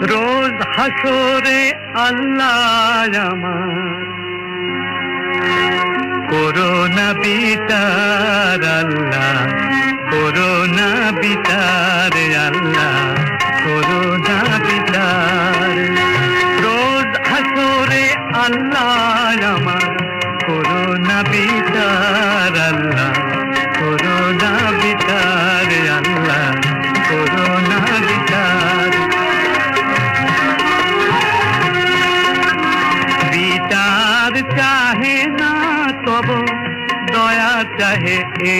রোজ হাসরে আল্লাহ আমার। করোনা বিচার আল্লাহ করোনা বিতার আল্লাহ। চাহে এ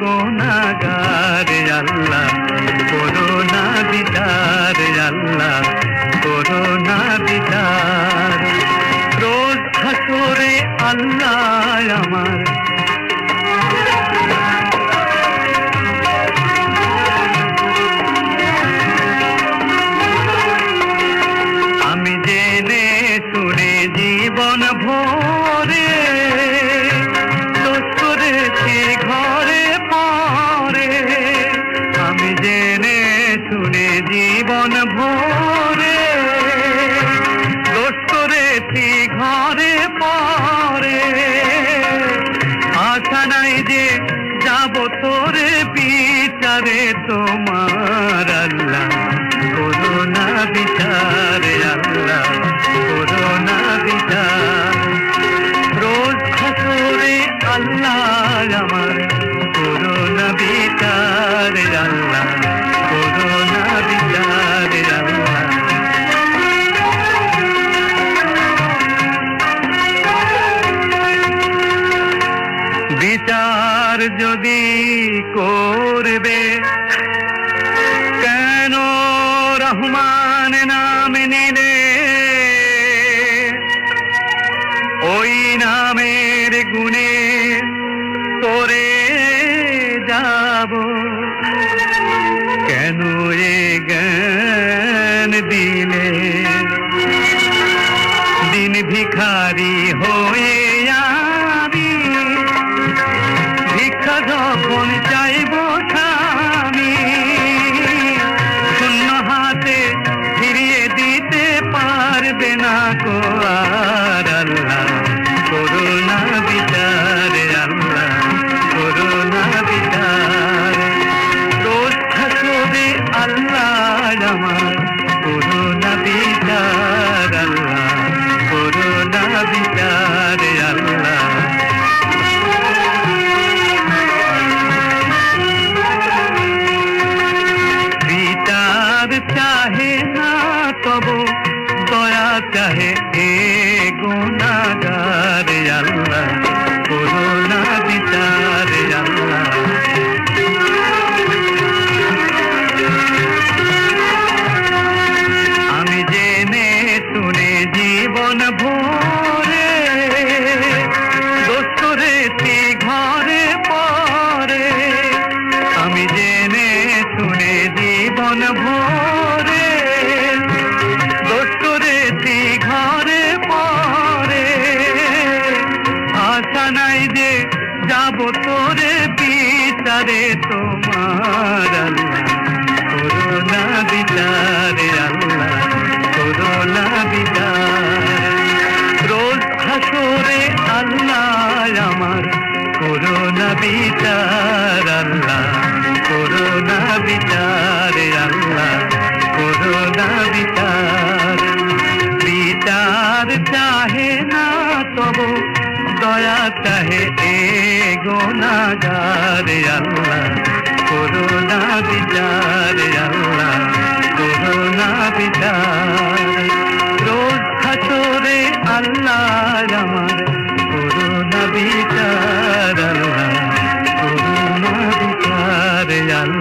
গোনাগার আল্লাহ করোনা বিচার আল্লাহ করোনা বিচার। রোজ হাসরে আল্লাহ আমার ভরে দোষ করেছি ঘরে পরে। আশা নাই যে যাব তোরে বিচারে তোমার আল্লাহ। যদি যখন চাইব স্বামী শূন্য হাতে ফিরিয়ে দিতে পারবে না কো করোনা বিচার তোরে বিচারে তোমার করোনা বিচারে আল্লাহ, করোনা বিচার। রোজ হাসরে আল্লাহ আমার, করোনা বিচার আল্লাহ, করোনা বিচারে আল্লাহ, করোনা বিচার। দয়া চাহে এ গোনাগার আল্লাহ করোনা বিচার আল্লাহ করোনা বিচার। রোজ হাসরে আল্লাহ আমার করোনা বিচার আল্লাহ করোনা বিচার আল্লাহ।